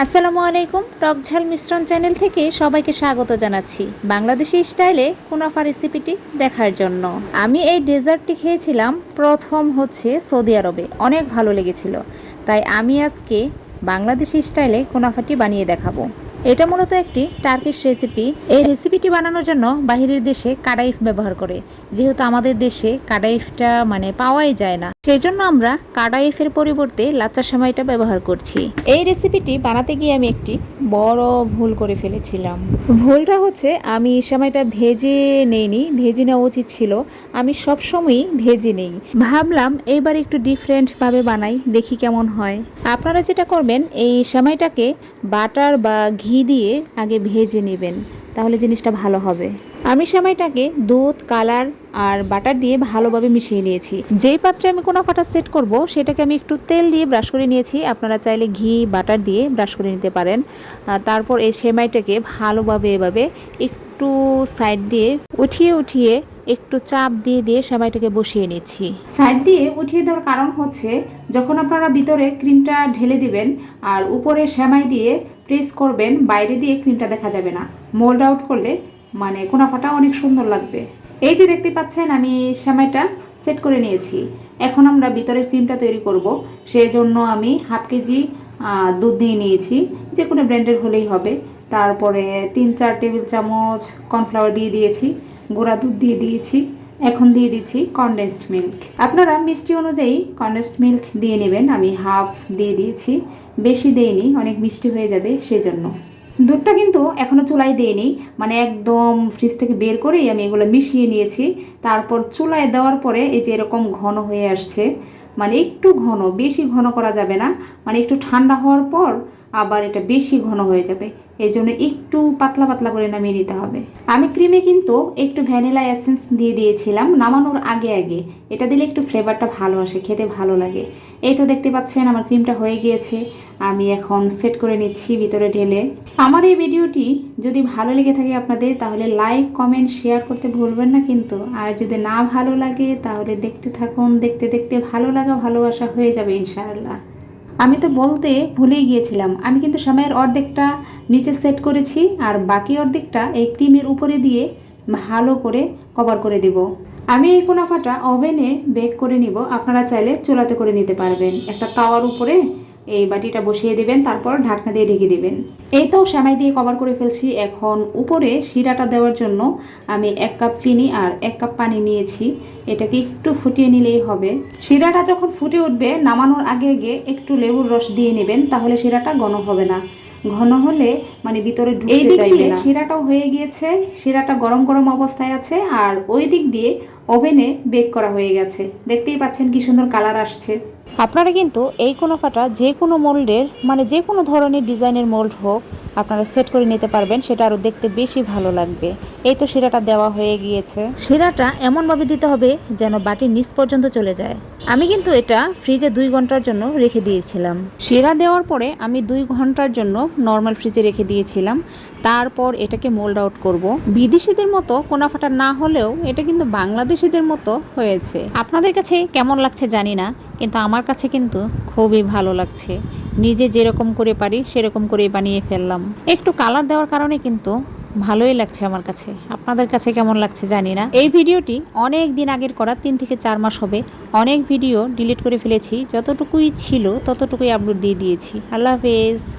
আসসালামু আলাইকুম টক ঝাল মিশ্রণ চ্যানেল থেকে সবাইকে স্বাগত জানাচ্ছি। বাংলাদেশি স্টাইলে কুনাফা রেসিপিটি দেখার জন্য। আমি এই ডেজার্টটি খেয়েছিলাম, প্রথম হচ্ছে সৌদি আরবে। অনেক ভালো লেগেছিল। তাই আমি আজকে বাংলাদেশি স্টাইলে কুনাফাটি বানিয়ে দেখাবো। এটা মূলত একটি টার্কিশ রেসিপি। এই রেসিপিটি বানানোর জন্য বাহিরের দেশে কাডাইফ ব্যবহার করে। যেহেতু আমাদের দেশে কাডাইফটা মানে পাওয়াই যায় না সেই জন্য আমরা কাডাইফের পরিবর্তে লাচ্চা সেমাইটা ব্যবহার করছি। এই রেসিপিটি বানাতে গিয়ে আমি একটি বড় ভুল করে ফেলেছিলাম। ভুলটা হচ্ছে আমি সেমাইটা ভেজে নেইনি ভেজে নেওয়া উচিত ছিল। আমি সবসময়ই ভেজে নেই। ভাবলাম এইবার একটু ডিফারেন্টভাবে বানাই দেখি কেমন হয়। আপনারা যেটা করবেন এই সেমাইটাকে বাটার বা ঘি দিয়ে আগে ভেজে নেবেন তাহলে জিনিসটা ভালো হবে। আমি সেমাইটাকে দুধ, কালার আর বাটার দিয়ে ভালোভাবে মিশিয়ে নিয়েছি। যেই পাত্রে আমি কোনো ফাটা সেট করব, সেটাকে আমি একটু তেল দিয়ে ব্রাশ করে নিয়েছি। আপনারা চাইলে ঘি, বাটার দিয়ে ব্রাশ করে নিতে পারেন। তারপর এই সেমাইটাকে ভালোভাবে এভাবে একটু সাইড দিয়ে উঠিয়ে উঠিয়ে একটু চাপ দিয়ে দিয়ে সেমাইটাকে বসিয়ে নিচ্ছি। সাইড দিয়ে উঠিয়ে দেওয়ার কারণ হচ্ছে, যখন আপনারা ভিতরে ক্রিমটা ঢেলে দিবেন আর উপরে সেমাই দিয়ে প্রেস করবেন, বাইরে দিয়ে ক্রিমটা দেখা যাবে না। মোল্ড আউট করলে মানে কোনাফাটা অনেক সুন্দর লাগবে। এই যে দেখতে পাচ্ছেন, আমি সেমাইটা সেট করে নিয়েছি। এখন আমরা ভিতরের ক্রিমটা তৈরি করব। সেই জন্য আমি হাফ কেজি দুধ দিয়ে নিয়েছি। যে কোনো ব্র্যান্ডের হলেই হবে। তারপরে তিন, চার টেবিল চামচ কর্নফ্লাওয়ার দিয়ে দিয়েছি। গুঁড়া দুধ দিয়ে দিয়েছি। এখন দিয়ে দিচ্ছি কনডেন্সড মিল্ক। আপনারা মিষ্টি অনুযায়ী কনডেন্সড মিল্ক দিয়ে নেবেন। আমি হাফ দিয়ে দিয়েছি। বেশি দেইনি, অনেক মিষ্টি হয়ে যাবে সেজন্য। দুধটা কিন্তু এখনও চুলায় দিইনি। মানে একদম ফ্রিজ থেকে বের করেই আমি এগুলো মিশিয়ে নিয়েছি। তারপর চুলায় দেওয়ার পরে এই যে এরকম ঘন হয়ে আসছে মানে একটু ঘন, বেশি ঘন করা যাবে না। মানে একটু ঠান্ডা হওয়ার পর আবার এটা বেশি ঘন হয়ে যাবে। এই জন্য একটু পাতলা পাতলা করে নামিয়ে নিতে হবে। আমি ক্রিমে কিন্তু একটু ভ্যানিলা এসেন্স দিয়ে দিয়েছিলাম নামানোর আগে আগে। এটা দিলে একটু ফ্লেভারটা ভালো আসে, খেতে ভালো লাগে। এই তো দেখতে পাচ্ছেন আমার ক্রিমটা হয়ে গিয়েছে। আমি এখন সেট করে নিচ্ছি ভিতরে ঢেলে। আমার এই ভিডিওটি যদি ভালো লেগে থাকে আপনাদের, তাহলে লাইক কমেন্ট শেয়ার করতে ভুলবেন না কিন্তু। আর যদি না ভালো লাগে, তাহলে দেখতে থাকুন, দেখতে দেখতে ভালো লাগা, ভালোবাসা হয়ে যাবে ইনশাআল্লাহ। আমি তো বলতে ভুলেই গিয়েছিলাম। আমি কিন্তু সময়ের অর্ধেকটা নিচে সেট করেছি আর বাকি অর্ধেকটা এই ক্রিমের উপরে দিয়ে ভালো করে কভার করে দেব। আমি এই কোনাফাটা ওভেনে বেক করে নিব। আপনারা চাইলে চুলাতে করে নিতে পারবেন। একটা তাওয়ার উপরে এই বাটিটা বসিয়ে দেবেন তারপর ঢাকনা দিয়ে ঢেকে দেবেন। এই তো সেমাই দিয়ে কভার করে ফেলছি। এখন উপরে শিরাটা দেওয়ার জন্য আমি এক কাপ চিনি আর এক কাপ পানি নিয়েছি। এটাকে একটু ফুটিয়ে নিলেই হবে। শিরাটা যখন ফুটে উঠবে নামানোর আগে আগে একটু লেবুর রস দিয়ে নেবেন তাহলে শিরাটা ঘন হবে না। ঘন হলে মানে ভিতরে ঢুকতে চাইবে না। শিরাটাও হয়ে গিয়েছে শিরাটা গরম গরম অবস্থায় আছে আর ওই দিক দিয়ে ওভেনে বেক করা হয়ে গেছে। দেখতেই পাচ্ছেন কি সুন্দর কালার আসছে। আপনারা কিন্তু এই কোনো ফাটা যে কোনো মোল্ডের মানে যে কোনো ধরনের ডিজাইনের মোল্ড হোক আপনারা সেট করে নিতে পারবেন, সেটা আরও দেখতে বেশি ভালো লাগবে। এই তো শিরাটা দেওয়া হয়ে গিয়েছে। শিরাটা এমনভাবে দিতে হবে যেন বাটির নিচ পর্যন্ত চলে যায়। আমি কিন্তু এটা ফ্রিজে দুই ঘণ্টার জন্য রেখে দিয়েছিলাম। শিরা দেওয়ার পরে আমি দুই ঘণ্টার জন্য নর্মাল ফ্রিজে রেখে দিয়েছিলাম। তারপর এটাকে মোল্ড আউট করব। বিদেশিদের মতো কোনাফাটা না হলেও এটা কিন্তু বাংলাদেশিদের মতো হয়েছে। আপনাদের কাছে কেমন লাগছে জানি না, কিন্তু আমার কাছে কিন্তু খুবই ভালো লাগছে। নিজে যেরকম করে পারি, সেরকম করে বানিয়ে ফেললাম। একটু কালার দেওয়ার কারণে কিন্তু ভালোই লাগছে আমার কাছে। আপনাদের কাছে কেমন লাগছে জানি না। এই ভিডিওটি অনেক দিন আগের করা, তিন থেকে চার মাস হবে। অনেক ভিডিও ডিলিট করে ফেলেছি। যতটুকুই ছিল ততটুকুই আপলোড দিয়ে দিয়েছি। আল্লাহ হাফেজ।